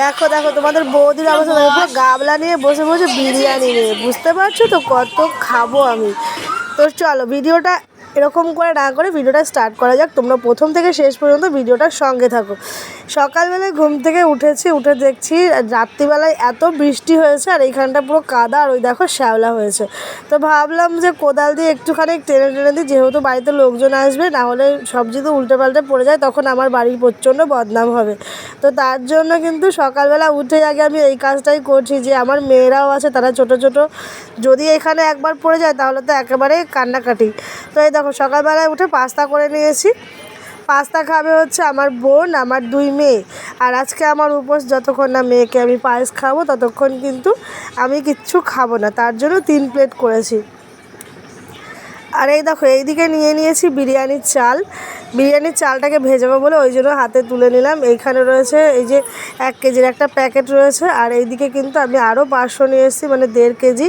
দেখো দেখো, তোমাদের বৌদির অবস্থা গাবলা নিয়ে বসে বসে বিরিয়ানি নিয়ে। বুঝতে পারছ তো কত খাব আমি? তো চলো, ভিডিওটা এরকম করে না করে ভিডিওটা স্টার্ট করা যাক। তোমরা প্রথম থেকে শেষ পর্যন্ত ভিডিওটার সঙ্গে থাকো। সকালবেলায় ঘুম থেকে উঠেছি, উঠে দেখছি রাত্রিবেলায় এত বৃষ্টি হয়েছে আর এইখানটা পুরো কাদা আর ওই দেখো শ্যাওলা হয়েছে। তো ভাবলাম যে কোদাল দিয়ে একটুখানি টেনে টেনে দিই, যেহেতু বাড়িতে লোকজন আসবে, না হলে সবজি তো উল্টে পাল্টে পড়ে যায় তখন আমার বাড়ির প্রচণ্ড বদনাম হবে। তো তার জন্য কিন্তু সকালবেলা উঠে আগে আমি এই কাজটাই করছি যে আমার মেয়েরাও আছে, তারা ছোট ছোট। যদি এখানে একবার পড়ে যায় তাহলে তো একেবারে কান্নাকাটি। তো এই দেখো সকালবেলায় উঠে পাস্তা করে নিয়েছি। পাস্তা খাবে হচ্ছে আমার বোন, আমার দুই মেয়ে। আর আজকে আমার উপোস যতক্ষণ না মেয়েকে আমি পায়েস খাব, ততক্ষণ কিন্তু আমি কিচ্ছু খাব না। তার জন্য তিন প্লেট করেছি। আর এই দেখো, এইদিকে নিয়ে নিয়েছি বিরিয়ানির চাল। বিরিয়ানির চালটাকে ভেজাবো বলে ওই জন্য হাতে তুলে নিলাম। এইখানে রয়েছে এই যে এক কেজির একটা প্যাকেট রয়েছে। আর এইদিকে কিন্তু আমি আরও পাঁচশো নিয়ে এসেছি মানে দেড় কেজি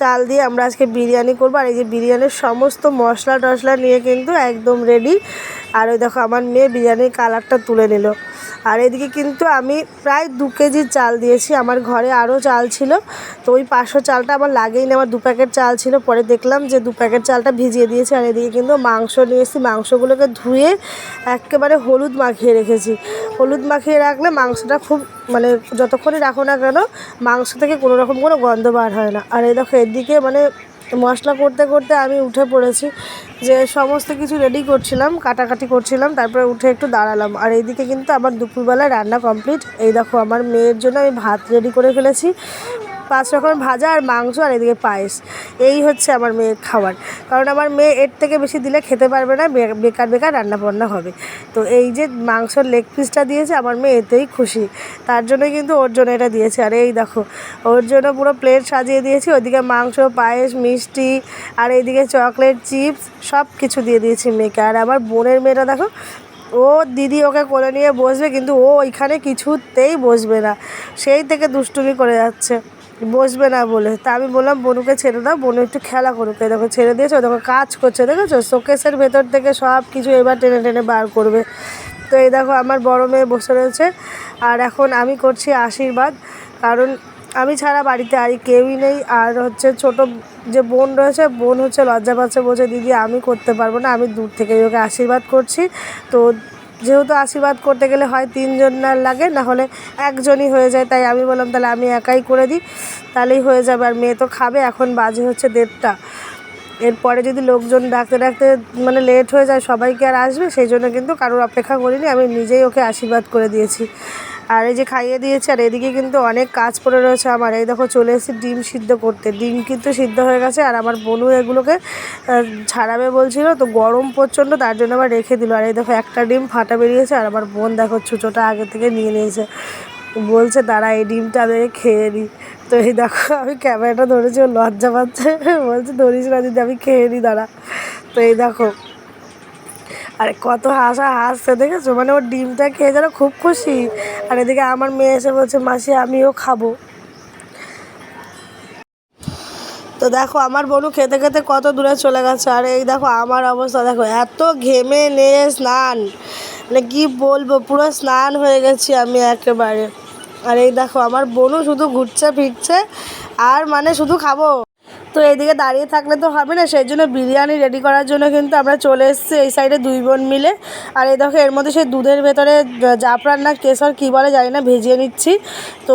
চাল দিয়ে আমরা আজকে বিরিয়ানি করব। আর এই যে বিরিয়ানির সমস্ত মশলা টশলা নিয়ে কিন্তু একদম রেডি আর ওই দেখো, আমার মেয়ে বিরিয়ানির কালারটা তুলে নিল। আর এদিকে কিন্তু আমি প্রায় দু কেজি চাল দিয়েছি। আমার ঘরে আরও চাল ছিল। তো ওই পাঁচশো চালটা আমার লাগেই না। আমার দু প্যাকেট চাল ছিল। পরে দেখলাম যে দু প্যাকেট চালটা ভিজিয়ে দিয়েছি। আর এদিকে কিন্তু মাংস নিয়ে এসেছি। মাংসগুলোকে ধুয়ে একেবারে হলুদ মাখিয়ে রেখেছি। হলুদ মাখিয়ে রাখলে মাংসটা খুব মানে যতক্ষণই রাখো না কেন, মাংস থেকে কোনো রকম কোনো গন্ধ বার হয় না। আর এই দেখো, এদিকে মানে মশলা করতে করতে আমি উঠে পড়েছি, যে সমস্ত কিছু রেডি করছিলাম, কাটাকাটি করছিলাম, তারপরে উঠে একটু দাঁড়ালাম। আর এইদিকে কিন্তু আমার দুপুরবেলায় রান্না কমপ্লিট এই দেখো, আমার মেয়ের জন্য আমি ভাত রেডি করে ফেলেছি। পাঁচ রকমের ভাজা আর মাংস আর এদিকে পায়েস। এই হচ্ছে আমার মেয়ের খাবার। কারণ আমার মেয়ে এর থেকে বেশি দিলে খেতে পারবে না বেকার বেকার রান্না বান্না হবে। তো এই যে মাংসর লেগ পিসটা দিয়েছে, আমার মেয়ে এতেই খুশি। তার জন্যই কিন্তু ওর জন্য এটা দিয়েছে। আর এই দেখো, ওর জন্য পুরো প্লেট সাজিয়ে দিয়েছি। ওইদিকে মাংস, পায়েস, মিষ্টি আর এইদিকে চকলেট চিপস সব কিছু দিয়ে দিয়েছি মেয়েকে। আর আমার বোনের মেয়েটা দেখো, ও দিদি ওকে কোলে নিয়ে বসবে, কিন্তু ও ওইখানে কিছুতেই বসবে না। সেই থেকে দুষ্টুমি করে যাচ্ছে। বসবে না বলে। তা আমি বললাম, বনুকে ছেড়ে দাও, বনু একটু খেলা করুক। দেখো, ছেড়ে দিয়েছে দেখো কাজ করছে, দেখেছ? শোকেসের ভেতর থেকে সব কিছু এবার টেনে টেনে বার করবে। তো এই দেখো, আমার বড় মেয়ে বসে রয়েছে। আর এখন আমি করছি আশীর্বাদ। কারণ আমি ছাড়া বাড়িতে আর কেউই নেই। আর হচ্ছে ছোট যে বোন রয়েছে, বোন হচ্ছে লজ্জা পাচ্ছে বলছে, দিদি, আমি করতে পারব না, আমি দূর থেকে ওকে আশীর্বাদ করছি। তো যেহেতু আশীর্বাদ করতে গেলে হয় তিনজন না লাগে, না হলে একজনই হয়ে যায়। তাই আমি বললাম, তাহলে আমি একাই করে দিই, তাহলেই হয়ে যাবে। আর মেয়ে তো খাবে, এখন বাজে হচ্ছে দেড়টা। এরপরে যদি লোকজন ডাকতে ডাকতে মানে লেট হয়ে যায়, সবাইকে আর আসবে, সেই জন্য কিন্তু কারোর অপেক্ষা করিনি, আমি নিজেই ওকে আশীর্বাদ করে দিয়েছি। আর এই যে খাইয়ে দিয়েছি, আর এদিকে কিন্তু অনেক কাজ পড়ে রয়েছে আমার। এই দেখো, চলে এসেছি ডিম সিদ্ধ করতে। ডিম কিন্তু সিদ্ধ হয়ে গেছে, আর আমার বনু এগুলোকে ছাড়াবে বলছিল, তো গরম প্রচণ্ড, তার জন্য আবার রেখে দিল। আর এই দেখো, একটা ডিম ফাটা বেরিয়েছে, আর আমার বোন দেখো, ছুঁচোটা আগে থেকে নিয়ে নিয়েছে। বলছে, দাঁড়া, এই ডিমটা আমি খেয়ে নিই তো এই দেখো, আমি ক্যামেরাটা ধরেছি, ও লজ্জা পাচ্ছে। বলছে, ধরিস না দিদি আমি খেয়ে নিই দাঁড়া। তো এই দেখো আরে কত হাসা হাসছে, দেখেছ? মানে ওর ডিমটা খেয়ে যেন খুব খুশি। আর এদিকে আমার মেয়ে এসে বলছে, মাসি, আমিও খাব। তো দেখো, আমার বনু খেতে খেতে কত দূরে চলে গেছে। আর এই দেখো, আমার অবস্থা, দেখো, এত ঘেমে নিয়ে স্নান। মানে কি বলব, পুরো স্নান হয়ে গেছি আমি একেবারে। আর এই দেখো, আমার বোনও শুধু ঘুরছে, ফিরছে, আর মানে শুধু খাব। তো এইদিকে দাঁড়িয়ে থাকলে তো হবে না, সেই জন্য বিরিয়ানি রেডি করার জন্য কিন্তু আমরা চলে এসেছি এই সাইডে দুই বোন মিলে। আর এই দেখো, এর মধ্যে সেই দুধের ভেতরে জাফরান না কেশর কী বলে জানি না, ভেজিয়ে নিচ্ছি। তো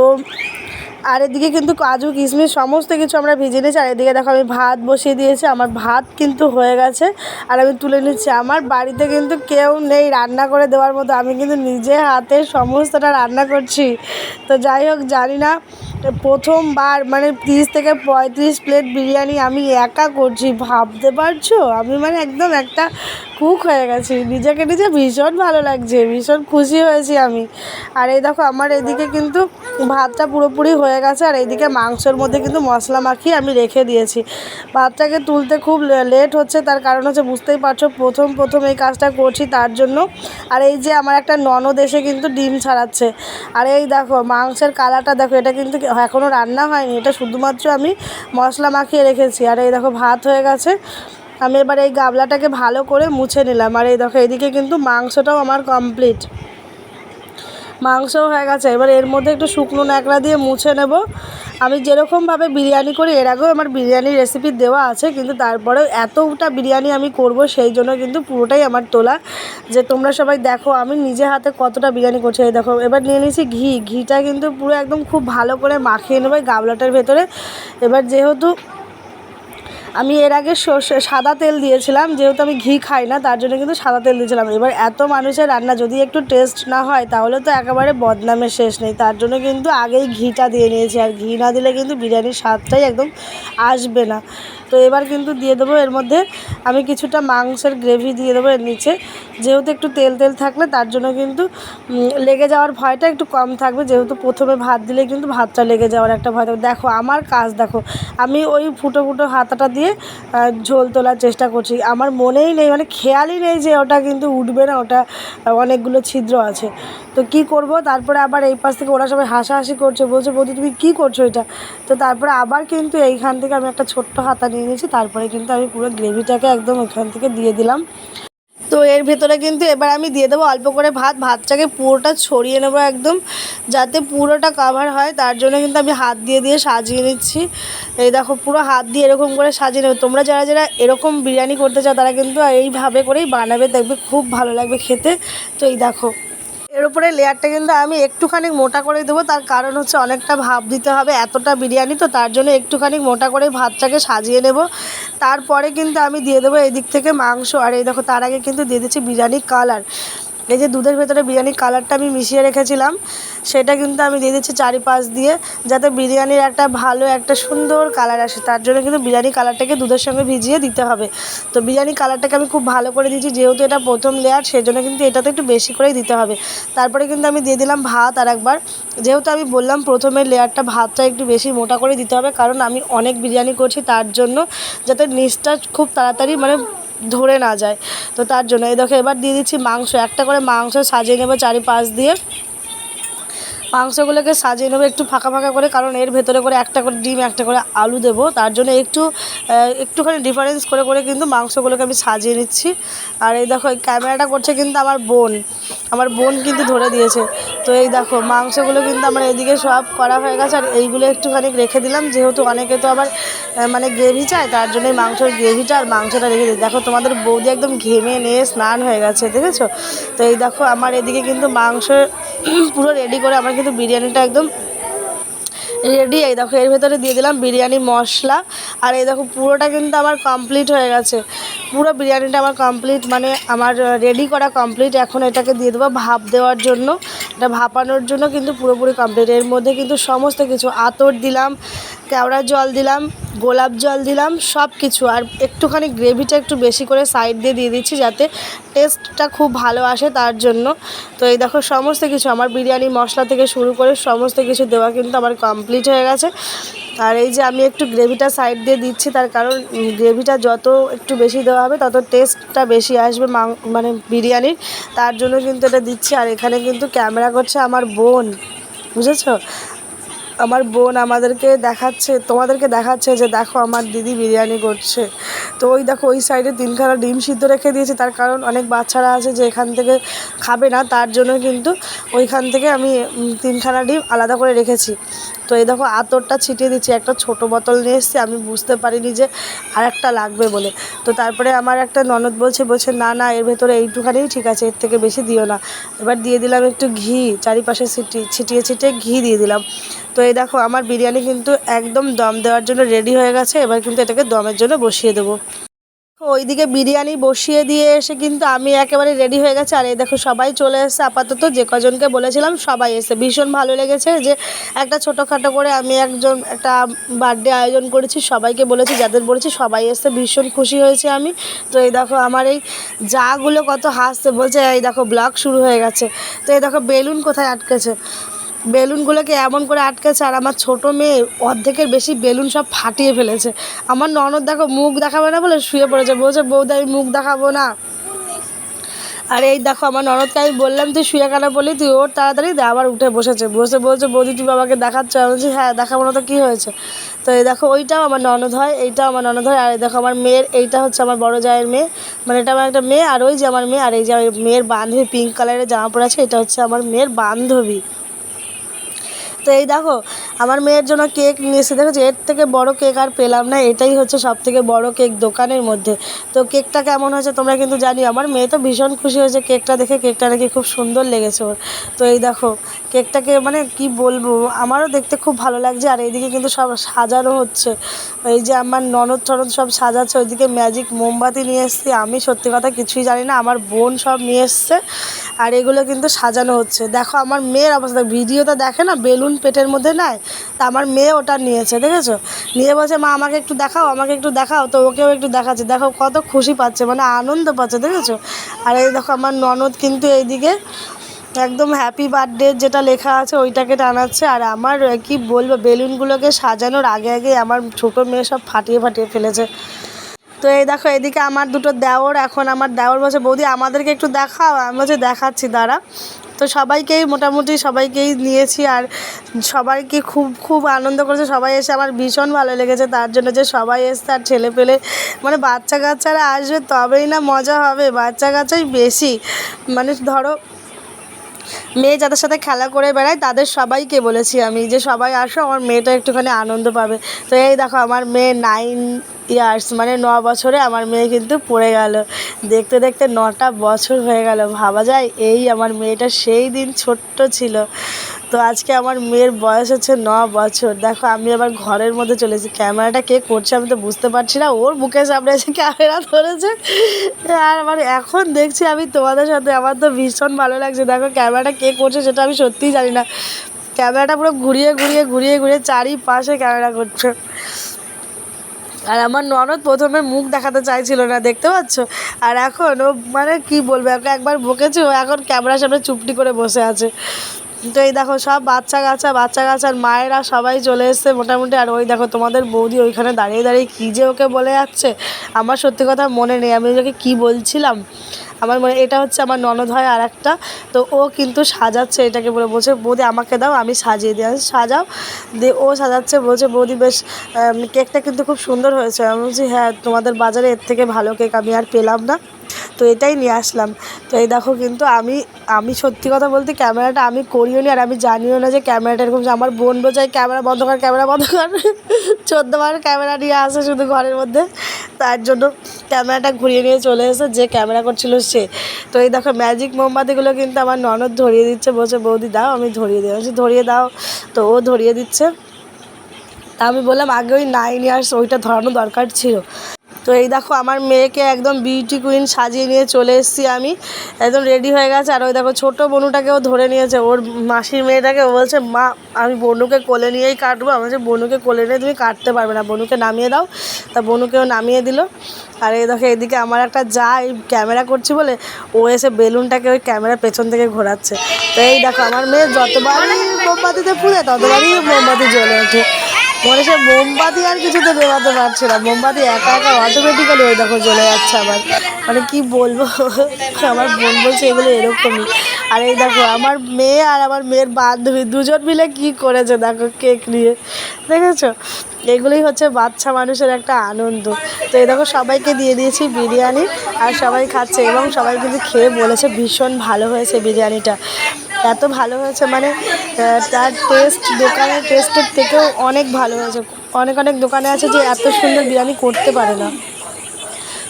আর এদিকে কিন্তু কাজু কিশমিশ সমস্ত কিছু আমরা ভিজিয়ে নিয়েছি। আর এদিকে দেখো আমি ভাত বসিয়ে দিয়েছি, আমার ভাত কিন্তু হয়ে গেছে। আর আমি তুলে নিচ্ছি, আমার বাড়িতে কিন্তু কেউ নেই রান্না করে দেওয়ার মতো। আমি কিন্তু নিজে হাতে সমস্তটা রান্না করছি। তো যাই হোক, জানি না, প্রথমবার মানে তিরিশ থেকে পঁয়ত্রিশ প্লেট বিরিয়ানি আমি একা করছি। ভাবতে পারছ? আমি মানে একদম একটা কুক হয়ে গেছি। নিজেকে নিজে ভীষণ ভালো লাগছে, ভীষণ খুশি হয়েছি আমি। আর এই দেখো, আমার এদিকে কিন্তু ভাতটা পুরোপুরি হয়ে গেছে আর এইদিকে মাংসের মধ্যে কিন্তু মশলা মাখিয়ে আমি রেখে দিয়েছি। ভাতটাকে তুলতে খুব লেট হচ্ছে, তার কারণ হচ্ছে বুঝতেই পারছ প্রথম প্রথম এই কাজটা করছি তার জন্য। আর এই যে আমার একটা ননদ এসে কিন্তু ডিম ছাড়াচ্ছে। আর এই দেখো মাংসের কালারটা দেখো, এটা কিন্তু এখনও রান্না হয়নি, এটা শুধুমাত্র আমি মশলা মাখিয়ে রেখেছি। আর এই দেখো ভাত হয়ে গেছে। আমি এবার এই গাবলাটাকে ভালো করে মুছে নিলাম। আর এই দেখো এদিকে কিন্তু মাংসটাও আমার কমপ্লিট মাংসও হয়ে গেছে। এবার এর মধ্যে একটু শুকনো ন্যাকড়া দিয়ে মুছে নেব। আমি যেরকমভাবে বিরিয়ানি করি, এর আগেও আমার বিরিয়ানির রেসিপি দেওয়া আছে, কিন্তু তারপরেও এতটা বিরিয়ানি আমি করব, সেই জন্য কিন্তু পুরোটাই আমার তোলা। যে তোমরা সবাই দেখো, আমি নিজে হাতে কতটা বিরিয়ানি করছি, এই দেখো। এবার নিয়ে নিয়েছি ঘি। ঘিটা কিন্তু পুরো একদম খুব ভালো করে মাখিয়ে নেব গাবলাটার ভেতরে। এবার যেহেতু আমি এর আগে সাদা তেল দিয়েছিলাম, যেহেতু আমি ঘি খাই না, তার জন্য কিন্তু সাদা তেল দিয়েছিলাম। এবার এত মানুষের রান্না, যদি একটু টেস্ট না হয়, তাহলে তো একেবারে বদনামের শেষ নেই। তার জন্য কিন্তু আগেই ঘিটা দিয়ে নিয়েছি, আর ঘি না দিলে কিন্তু বিরিয়ানির স্বাদটাই একদম আসবে না। তো এবার কিন্তু দিয়ে দেবো। এর মধ্যে আমি কিছুটা মাংসের গ্রেভি দিয়ে দেবো এর নিচে। যেহেতু একটু তেল তেল থাকলে তার জন্য কিন্তু লেগে যাওয়ার ভয়টা একটু কম থাকবে। যেহেতু প্রথমে ভাত দিলে কিন্তু ভাতটা লেগে যাওয়ার একটা ভয় থাকবে। দেখো, আমার কাজ দেখো, আমি ওই ফুটো ফুটো হাতাটা দিয়ে ঝোল তোলার চেষ্টা করছি। আমার মনেই নেই মানে খেয়ালই নেই যে ওটা কিন্তু উঠবে না, ওটা অনেকগুলো ছিদ্র আছে। তো কি করব? তারপরে আবার এই পাশ থেকে ওরা সবাই হাসাহাসি করছে, বলছে, বৌদি, তুমি কী করছ এটা? তো তারপরে আবার কিন্তু এইখান থেকে আমি একটা ছোট্ট হাতা নিয়ে নিয়েছি, তারপরে কিন্তু আমি পুরো গ্রেভিটাকে একদম ওইখান থেকে দিয়ে দিলাম। তো এর ভেতরে কিন্তু এবার আমি দিয়ে দেবো অল্প করে ভাত, ভাতটাকে পুরোটা ছড়িয়ে নেব একদম, যাতে পুরোটা কাভার হয়, তার জন্য কিন্তু আমি হাত দিয়ে দিয়ে সাজিয়ে নিচ্ছি। এই দেখো, পুরো হাত দিয়ে এরকম করে সাজিয়ে নেব। তোমরা যারা যারা এরকম বিরিয়ানি করতে চাও, তারা কিন্তু এইভাবে করেই বানাবে, দেখবে খুব ভালো লাগবে খেতে। তো এই দেখো এর উপরে লেয়ারটা কিন্তু আমি একটুখানি মোটা করে দেবো, তার কারণ হচ্ছে অনেকটা ভাব দিতে হবে, এতটা বিরিয়ানি, তো তার জন্য একটুখানি মোটা করে ভাতটাকে সাজিয়ে নেব। তারপরে কিন্তু আমি দিয়ে দেবো এই দিক থেকে মাংস, আর এই দেখো তার আগে কিন্তু দিয়ে দিচ্ছি বিরিয়ানির কালার। এই যে দুধের ভেতরে বিরিয়ানির কালারটা আমি মিশিয়ে রেখেছিলাম, সেটা কিন্তু আমি দিয়ে দিচ্ছি চারিপাশ দিয়ে, যাতে বিরিয়ানির একটা ভালো, একটা সুন্দর কালার আসে। তার জন্য কিন্তু বিরিয়ানি কালারটাকে দুধের সঙ্গে ভিজিয়ে দিতে হবে। তো বিরিয়ানি কালারটাকে আমি খুব ভালো করে দিয়েছি, যেহেতু এটা প্রথম লেয়ার সেই জন্য কিন্তু এটাতে একটু বেশি করেই দিতে হবে। তারপরে কিন্তু আমি দিয়ে দিলাম ভাত আর একবার। যেহেতু আমি বললাম প্রথমের লেয়ারটা ভাতটা একটু বেশি মোটা করে দিতে হবে, কারণ আমি অনেক বিরিয়ানি করছি তার জন্য, যাতে নিচটা খুব তাড়াতাড়ি মানে ধরে না যায়। তো তার জন্য এই দেখো এবার দিয়ে দিচ্ছি মাংস। একটা করে মাংস সাজিয়ে নেব চারিপাশ দিয়ে। মাংসগুলোকে সাজিয়ে নেব একটু ফাঁকা ফাঁকা করে, কারণ এর ভেতরে করে একটা করে ডিম, একটা করে আলু দেবো। তার জন্য একটু একটুখানি ডিফারেন্স করে করে কিন্তু মাংসগুলোকে আমি সাজিয়ে নিচ্ছি। আর এই দেখো ক্যামেরাটা করছে কিন্তু আমার বোন। আমার বোন কিন্তু ধরে দিয়েছে। তো এই দেখো, মাংসগুলো কিন্তু আমার এদিকে সব করা হয়ে গেছে। আর এইগুলো একটুখানি রেখে দিলাম, যেহেতু অনেকে তো আবার মানে গ্রেভি চায়, তার জন্য এই মাংসের গ্রেভিটা আর মাংসটা রেখে দিই। দেখো, তোমাদের বৌদি একদম ঘেমে নিয়ে স্নান হয়ে গেছে, দেখেছ? তো এই দেখো, আমার এদিকে কিন্তু মাংস পুরো রেডি করে আমার কিন্তু বিরিয়ানিটা একদম রেডি এই দেখো, এর ভেতরে দিয়ে দিলাম বিরিয়ানি মশলা। আর এই দেখো, পুরোটা কিন্তু আমার কমপ্লিট হয়ে গেছে। পুরো বিরিয়ানিটা আমার কমপ্লিট মানে আমার রেডি করা কমপ্লিট এখন এটাকে দিয়ে দেবো ভাপ দেওয়ার জন্য। এটা ভাপানোর জন্য কিন্তু পুরোপুরি কমপ্লিট এর মধ্যে কিন্তু সমস্ত কিছু। আতর দিলাম কেওড়া জল দিলাম, গোলাপ জল দিলাম সব কিছু আর একটুখানি গ্রেভিটা একটু বেশি করে সাইড দিয়ে দিয়ে দিচ্ছি যাতে টেস্টটা খুব ভালো আসে তার জন্য। তো এই দেখো সমস্ত কিছু, আমার বিরিয়ানি মশলা থেকে শুরু করে সমস্ত কিছু দেওয়া কিন্তু আমার কমপ্লিট হয়ে গেছে। আর এই যে আমি একটু গ্রেভিটা সাইড দিয়ে দিচ্ছি, তার কারণ গ্রেভিটা যত একটু বেশি দেওয়া হবে, তত টেস্টটা বেশি আসবে মানে বিরিয়ানির। তার জন্য কিন্তু এটা দিচ্ছি। আর এখানে কিন্তু ক্যামেরা করছে আমার বোন, বুঝেছ? আমার বোন আমাদেরকে দেখাচ্ছে, তোমাদেরকে দেখাচ্ছে যে দেখো আমার দিদি বিরিয়ানি করছে। তো ওই দেখো, ওই সাইডে তিনখানা ডিম সিদ্ধ রেখে দিয়েছে, তার কারণ অনেক বাচ্চারা আছে যে এখান থেকে খাবে না, তার জন্য কিন্তু ওইখান থেকে আমি তিনখানা ডিম আলাদা করে রেখেছি। তো এই দেখো আতরটা ছিটিয়ে দিচ্ছি, একটা ছোট বোতল নিয়ে এসেছি, আমি বুঝতে পারিনি যে আর একটা লাগবে বলে। তো তারপরে আমার একটা ননদ বলছে বলছে, না না, এর ভেতরে এইটুখানেই ঠিক আছে, এর থেকে বেশি দিও না। এবার দিয়ে দিলাম একটু ঘি, চারিপাশে ছিটি, ছিটিয়ে ছিটিয়ে ঘি দিয়ে দিলাম। তো এই দেখো, আমার বিরিয়ানি কিন্তু একদম দম দেওয়ার জন্য রেডি হয়ে গেছে, এবার কিন্তু এটাকে দমের জন্য বসিয়ে দেবো। ওইদিকে বিরিয়ানি বসিয়ে দিয়ে এসে কিন্তু আমি একেবারে রেডি হয়ে গেছে। আর এই দেখো সবাই চলে এসেছে। আপাতত যে কজনকে বলেছিলাম সবাই এসে ভীষণ ভালো লেগেছে যে একটা ছোটোখাটো করে আমি একজন একটা বার্থডে আয়োজন করেছি। সবাইকে বলেছি, যাদের বলেছি সবাই এসে ভীষণ খুশি হয়েছে আমি। তো এই দেখো আমার এই যাগুলো কত হাসছে। বলছে, এই দেখো ব্লগ শুরু হয়ে গেছে। তো এই দেখো বেলুন কোথায় আটকেছে? বেলুনগুলোকে এমন করে আটকেছে আর আমার ছোট মেয়ে অর্ধেকের বেশি বেলুন সব ফাটিয়ে ফেলেছে। আমার ননদ দেখো মুখ দেখাবে না বলে শুয়ে পড়েছে। বলছে, বৌদি, আমি মুখ দেখাবো না। আর এই দেখো, আমার ননদকে আমি বললাম, তুই শুয়ে কেন বলি তুই ওর তাড়াতাড়ি আবার উঠে বসেছে। বসে, বলছে, বৌদি, তুমি বাবাকে দেখাচ্ছ? আমি বলছি হ্যাঁ দেখাবো না তো, কী হয়েছে? তো এই দেখো, ওইটাও আমার ননদ হয়, এইটাও আমার ননদ হয়। আর এই দেখো, আমার মেয়ের, এইটা হচ্ছে আমার বড় জায়ের মেয়ে। মানে এটা আমার একটা মেয়ে, আর ওই যে আমার মেয়ে, আর এই যে মেয়ের বান্ধবী পিঙ্ক কালারের জামা পরে আছে, এটা হচ্ছে আমার মেয়ের বান্ধবী। তো এই দেখো, আমার মেয়ের জন্য কেক নিয়েছে। এসে দেখেছি এর থেকে বড় কেক আর পেলাম না, এটাই হচ্ছে সব থেকে বড় কেক দোকানের মধ্যে। তো কেকটা কেমন হয়েছে তোমরা কিন্তু জানি আমার মেয়ে তো ভীষণ খুশি হয়েছে কেকটা দেখে। কেকটা নাকি খুব সুন্দর লেগেছে ওর। তো এই দেখো কেকটাকে মানে কি বলব, আমারও দেখতে খুব ভালো লাগছে আর এইদিকে কিন্তু সব সাজানো হচ্ছে। এই যে আমার ননদ টনদ সব সাজাচ্ছে, ওইদিকে ম্যাজিক মোমবাতি নিয়ে এসেছি। আমি সত্যি কথা কিছুই জানি না, আমার বোন সব নিয়ে এসছে আর এগুলো কিন্তু সাজানো হচ্ছে। দেখো আমার মেয়ের অবস্থা ভিডিওটা দেখে না, বেলুন পেটের মধ্যে নেয় তা আমার মেয়ে ওটা নিয়েছে, দেখেছ? নিয়ে বলছে, মা, আমাকে একটু দেখাও, আমাকে একটু দেখাও। তো ওকেও একটু দেখাচ্ছে। দেখো কত খুশি পাচ্ছে মানে আনন্দ পাচ্ছে, দেখেছ? আর এই দেখো আমার ননদ কিন্তু এইদিকে একদম হ্যাপি বার্থডে যেটা লেখা আছে ওইটাকে টানাচ্ছে। আর আমার কি বলব, বেলুনগুলোকে সাজানোর আগে আগে আমার ছোটো মেয়ে সব ফাটিয়ে ফাটিয়ে ফেলেছে। তো এই দেখো, এদিকে আমার দুটো দেওর, এখন আমার দেওর বলছে, বৌদি, আমাদেরকে একটু দেখাও। আমি বলছি, দেখাচ্ছি, দাঁড়া। তো সবাইকেই, মোটামুটি সবাইকেই নিয়েছি আর সবাইকে খুব খুব আনন্দ করেছে। সবাই এসে আমার ভীষণ ভালো লেগেছে। তার জন্য যে সবাই এসছে আর ছেলে পেলে মানে বাচ্চা কাচ্চারা আসবে, তবেই না মজা হবে। বাচ্চা কাচ্চাই বেশি। মানে ধরো মেয়ে যাদের সাথে খেলা করে বেড়ায়, তাদের সবাইকে বলেছি আমি যে সবাই আসো, আমার মেয়েটা একটুখানি আনন্দ পাবে। তো এই দেখো, আমার মেয়ে নাইন ইয়ার্স মানে ন বছরে আমার মেয়ে কিন্তু পড়ে গেল। দেখতে দেখতে নটা বছর হয়ে গেল। ভাবা যায় এই আমার মেয়েটা সেই দিন ছোট্ট ছিল। তো আজকে আমার মেয়ের বয়স হচ্ছে ন বছর। দেখো, আমি আবার ঘরের মধ্যে চলেছি ক্যামেরাটা কে করছে আমি তো বুঝতে পারছি না। ওর বুকের সামনে এসে ক্যামেরা ধরেছে। আর আমার এখন দেখছি আমি তোমাদের সাথে। আমার তো ভীষণ ভালো লাগছে। দেখো, ক্যামেরাটা কে করছে সেটা আমি সত্যিই জানি না। ক্যামেরাটা পুরো ঘুরিয়ে ঘুরিয়ে ঘুরিয়ে ঘুরিয়ে চারিপাশে ক্যামেরা করছে। আর আমার ননদ প্রথমে মুখ দেখাতে চাইছিল না, দেখতে পাচ্ছ? আর এখন ও মানে কি বলবে একবার বকেছি। ও এখন ক্যামেরার সামনে চুপটি করে বসে আছে। তো এই দেখো, সব বাচ্চা কাচ্চা, বাচ্চা কাচ্চার মায়েরা সবাই চলে এসছে মোটামুটি। আর ওই দেখো, তোমাদের বৌদি ওইখানে দাঁড়িয়ে দাঁড়িয়ে কী যে ওকে বলে যাচ্ছে, আমার সত্যি কথা মনে নেই। আমি ওকে কী বলছিলাম? আমার মনে, এটা হচ্ছে আমার ননদ হয় আর একটা। তো ও কিন্তু সাজাচ্ছে এটাকে বলে, বলছে, বৌদি, আমাকে দাও, আমি সাজিয়ে দিই সাজাও। দিয়ে ও সাজাচ্ছে, বলছে, বৌদি, বেশ কেকটা কিন্তু খুব সুন্দর হয়েছে। আমি বলছি হ্যাঁ তোমাদের বাজারে এর থেকে ভালো কেক আমি আর পেলাম না। তো এটাই নিয়ে আসলাম। তো এই দেখো কিন্তু আমি আমি সত্যি কথা বলতে ক্যামেরাটা আমি করিও নি আর আমি জানিও না যে ক্যামেরাটা এরকম আমার বোন বোঝায় ক্যামেরা বন্ধ কর, ক্যামেরা বন্ধ কর। চোদ্দবার ক্যামেরা নিয়ে আসে শুধু ঘরের মধ্যে। তার জন্য ক্যামেরাটা ঘুরিয়ে নিয়ে চলে এসে যে ক্যামেরা করছিল সে। তো এই দেখো ম্যাজিক মোমবাতিগুলো কিন্তু আমার ননদ ধরিয়ে দিচ্ছে বসে বৌদি দাও, আমি ধরিয়ে দিই ধরিয়ে দাও। তো ও ধরিয়ে দিচ্ছে। তা আমি বললাম, আগে ওই নাইন ইয়ার্স ওইটা ধরানো দরকার ছিল। তো এই দেখো আমার মেয়েকে একদম বিউটি কুইন সাজিয়ে নিয়ে চলে এসেছি আমি। একদম রেডি হয়ে গেছে। আর ওই দেখো ছোটো বনুটাকেও ধরে নিয়েছে। ওর মাসির মেয়েটাকে ও বলছে, মা, আমি বনুকে কোলে নিয়েই কাটবো। আমার বলছি, বনুকে কোলে নিয়ে তুমি কাটতে পারবে না। বনুকে নামিয়ে দাও। তা বনুকেও নামিয়ে দিল। আর এই দেখো এদিকে আমার একটা যা এই ক্যামেরা করছি বলে, ও এসে বেলুনটাকে ওই ক্যামেরার পেছন থেকে ঘোরাচ্ছে। তো এই দেখো আমার মেয়ে যতবারই মোমবাতিতে ফুলে, ততবারই মোমবাতি জ্বলে ওঠে। মনে সে মোমবাতি আর কিছুতে নেভাতে পারছে না। মোমবাতি একা একা অটোমেটিক্যালি ওই দেখো চলে যাচ্ছে আবার। মানে কি বলব? আমার বোন বলছে এগুলো এরকমই। আর এই দেখো, আমার মেয়ে আর আমার মেয়ের বান্ধবী দুজন মিলে কি করেছে দেখো কেক নিয়ে। দেখেছ? এগুলোই হচ্ছে বাচ্চা মানুষের একটা আনন্দ। তো এই দেখো, সবাইকে দিয়ে দিয়েছি বিরিয়ানি আর সবাই খাচ্ছে এবং সবাই কিন্তু খেয়ে বলেছে ভীষণ ভালো হয়েছে বিরিয়ানিটা। এত ভালো হয়েছে মানে তার টেস্ট দোকানের টেস্টের থেকেও অনেক ভালো হয়েছে। অনেক অনেক দোকানে আছে যে এত সুন্দর বিরিয়ানি করতে পারে না।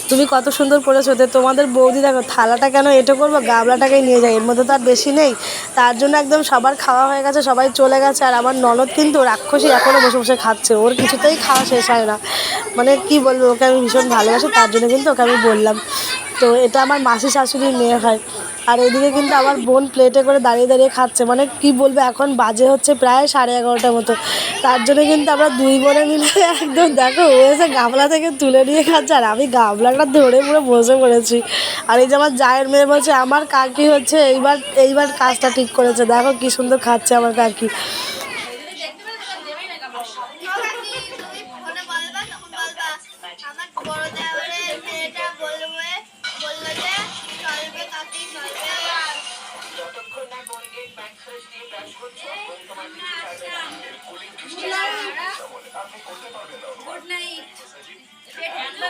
তুমি কত সুন্দর করেছ তো তোমাদের বৌদি দেখো, থালাটা কেন এটো করব, গাবলাটাকেই নিয়ে যায়, এর মধ্যে তো আর বেশি নেই। তার জন্য একদম সবার খাওয়া হয়ে গেছে, সবাই চলে গেছে, আর আমার ননদ কিন্তু রাক্ষসী এখনও বসে বসে খাচ্ছে, ওর কিছুতেই খাওয়া শেষ হয় না। মানে কি বলব, ওকে আমি ভীষণ ভালোবাসি, তার জন্য কিন্তু ওকে আমি বললাম। তো এটা আমার মাসি শাশুড়ির মেয়ে হয়। আর এদিকে কিন্তু আমার বোন প্লেটে করে দাঁড়িয়ে দাঁড়িয়ে খাচ্ছে। মানে কি বলব, এখন বাজে হচ্ছে প্রায় সাড়ে এগারোটার মতো। তার জন্য কিন্তু আমরা দুই বোনে মিলে একদম দেখো, ও এসে গামলা থেকে তুলে নিয়ে খাচ্ছে আর আমি গামলাটা ধরে পুরো বসে পড়েছি। আর এই যে আমার জায়ের মেয়ে বলছে, আমার কাকি হচ্ছে, এইবার এইবার কাজটা ঠিক করেছে। দেখো কি সুন্দর খাচ্ছে আমার কাকি।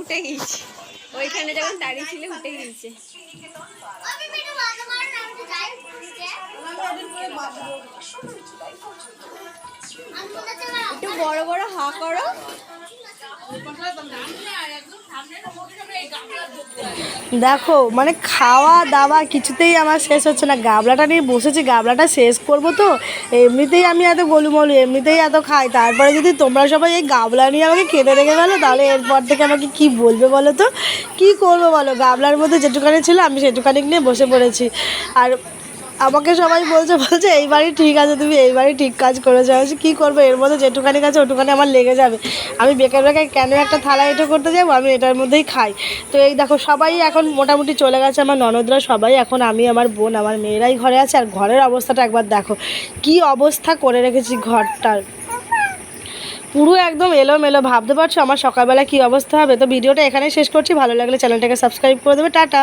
উঠে গিয়েছে। ওইখানে যখন দাঁড়িয়ে ছিল উঠে গিয়েছে। একটু বড় বড় হা করো। দেখো মানে খাওয়া দাওয়া কিছুতেই আমার শেষ হচ্ছে না। গাবলাটা নিয়ে বসেছি, গাবলাটা শেষ করব তো? এমনিতেই আমি এত গোলুমলু, এমনিতেই এত খাই। তারপরে যদি তোমরা সবাই এই গাবলা নিয়ে আমাকে খেতে রেখে গেলো তাহলে এরপর থেকে আমাকে কি বলবে বলো তো? কি করব বলো? গাবলার মধ্যে যেটুকানি ছিল, আমি সেটুকানি নিয়ে বসে পড়েছি। আর আমাকে সবাই বলছে বলছে, এই বাড়ি ঠিক আছে, তুমি এই বাড়ি ঠিক কাজ করেছ। আমি কী করব? এর মধ্যে যেটুকানি কাছে ওটুকানি আমার লেগে যাবে। আমি বেকার বেকার কেন একটা থালা এটো করতে যাব? আমি এটার মধ্যেই খাই। তো এই দেখো, সবাই এখন মোটামুটি চলে গেছে আমার ননদরা, সবাই এখন আমি, আমার বোন, আমার মেয়েরাই ঘরে আছে। আর ঘরের অবস্থাটা একবার দেখো, কি অবস্থা করে রেখেছি ঘরটার। পুরো একদম এলোমেলো, ভাবতে পারছ আমার সকালবেলা কী অবস্থা হবে? তো ভিডিওটা এখানেই শেষ করছি। ভালো লাগলে চ্যানেলটাকে সাবস্ক্রাইব করে দেবে। টাটা।